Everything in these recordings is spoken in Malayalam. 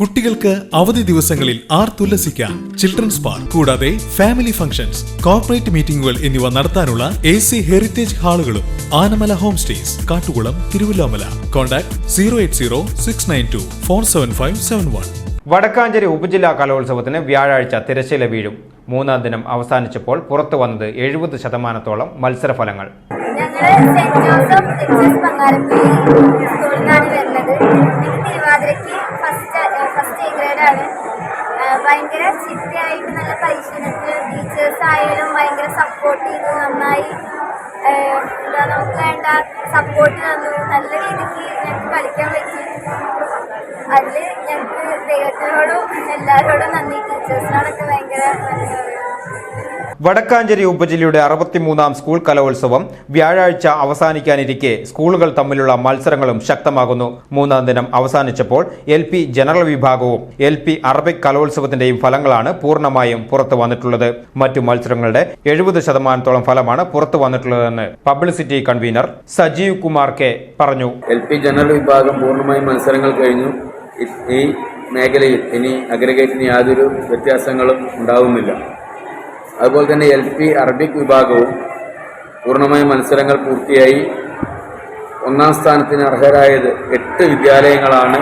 കുട്ടികൾക്ക് അവധി ദിവസങ്ങളിൽ ആർ തുല്ലസിക്കാം. ചിൽഡ്രൻസ് പാർക്ക് കൂടാതെ ഫാമിലി ഫംഗ്ഷൻസ് കോർപ്പറേറ്റ് മീറ്റിംഗുകൾ എന്നിവ നടത്താനുള്ള A C heritage ഹാളുകളും Anamala home stays Kattukulam Thiruvilwamala. Contact zero eight zero six nine two four seven five seven one Vadakkanchery ഉപജില്ലാ കലോത്സവത്തിന് വ്യാഴാഴ്ച തിരശ്ശീല വീഴും. മൂന്നാം ദിനം അവസാനിച്ചപ്പോൾ പുറത്തു വന്നത് എഴുപത് ശതമാനത്തോളം മത്സരഫലങ്ങൾ. വരുന്നത്. തിരുവാതിരയ്ക്ക് ഫസ്റ്റ് ഗ്രേഡാണ് ഭയങ്കര ചിട്ടയായിട്ട് നല്ല പരിശീലനത്തിൽ ടീച്ചേഴ്സ് ആയാലും ഭയങ്കര സപ്പോർട്ട് ചെയ്തു നന്നായി എന്താ നമുക്ക് വേണ്ട സപ്പോർട്ട് തന്നു. നല്ല രീതിക്ക് ഞങ്ങൾക്ക് കളിക്കാൻ പറ്റി. അതിൽ ഞങ്ങൾക്ക് ദൈവത്തിനോടും എല്ലാവരോടും നന്ദി. ടീച്ചേഴ്സിനോടൊക്കെ ഭയങ്കര നന്ദി വടക്കാഞ്ചേരി ഉപജില്ലയുടെ അറുപത്തിമൂന്നാം സ്കൂൾ കലോത്സവം വ്യാഴാഴ്ച അവസാനിക്കാനിരിക്കെ സ്കൂളുകൾ തമ്മിലുള്ള മത്സരങ്ങളും ശക്തമാകുന്നു. മൂന്നാം ദിനം അവസാനിച്ചപ്പോൾ എൽ പി ജനറൽ വിഭാഗവും എൽ പി അറബിക് കലോത്സവത്തിന്റെയും ഫലങ്ങളാണ് പൂർണമായും പുറത്തു വന്നിട്ടുള്ളത്. മറ്റു മത്സരങ്ങളുടെ എഴുപത് ശതമാനത്തോളം ഫലമാണ് പുറത്തു വന്നിട്ടുള്ളതെന്ന് publicity convener Sajeev Kumar K പറഞ്ഞു. എൽ പി ജനറൽ വിഭാഗം പൂർണമായും മത്സരങ്ങൾ കഴിഞ്ഞു. ഈ മേഖലയിൽ ഇനി അഗ്രഗേറ്റിന് യാതൊരു വ്യത്യാസങ്ങളും ഉണ്ടാവുന്നില്ല. അതുപോലെ തന്നെ എൽ പി അറബിക് വിഭാഗവും പൂർണമായും മത്സരങ്ങൾ പൂർത്തിയായി. ഒന്നാം സ്ഥാനത്തിന് അർഹരായത് എട്ട് വിദ്യാലയങ്ങളാണ്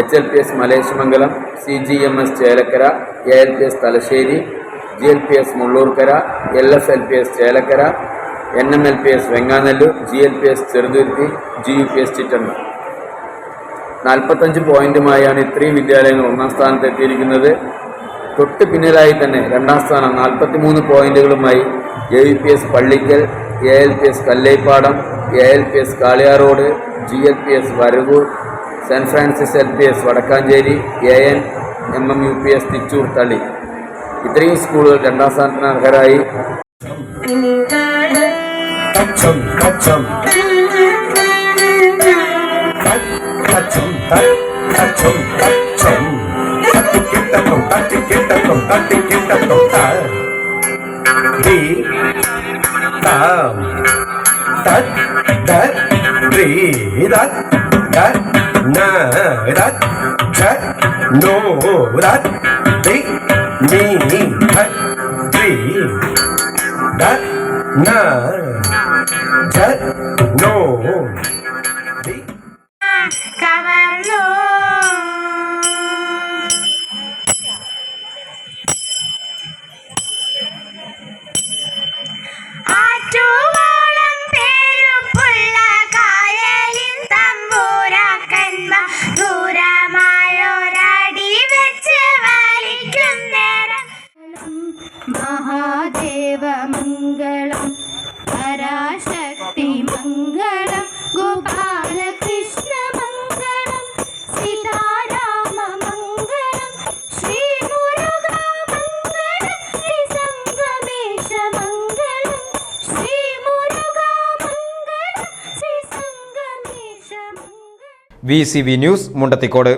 H L P S Maleshamangalam C G M S Chelakkara A L P S Thalassery G L P S Mullurkara L S L P S Chelakkara N M L P S Venganallur G L P S Cheruthuruthy G U P S Chittanda നാൽപ്പത്തഞ്ച് പോയിന്റുമായാണ് ഇത്രയും വിദ്യാലയങ്ങൾ ഒന്നാം സ്ഥാനത്ത് എത്തിയിരിക്കുന്നത്. തൊട്ട് പിന്നിലായി തന്നെ രണ്ടാം സ്ഥാനം നാൽപ്പത്തിമൂന്ന് പോയിന്റുകളുമായി A V P S Pallikkal A L P S Kallepadam A L P S Kaliyaroad G L P S Varavoor saint Francis L P S Vadakkanchery A N M M U P S Thichur Thali ഇത്രയും സ്കൂളുകൾ രണ്ടാം സ്ഥാനത്തിന് അർഹരായി കച്ചം കച്ചം കച്ചം കച്ചം കച്ചം തട്ടിക്കിട്ടത്തും கட்டுக்கிட்ட தொட்டார் டி தாம் தத் தத் ரி தத் தத் ந தத் தத் நோ தத் தி நீ தத் ரி தத் ந தத் പരാശക്തി മംഗളം ഗോപാലകൃഷ്ണ മംഗളം സീതാരാമ മംഗളം ശ്രീ മുരുക മംഗളം ശ്രീ സംഗമേശ മംഗളം ശ്രീ മുരുക മംഗളം ശ്രീ സംഗമേശ മംഗളം V C V news Mundathikode.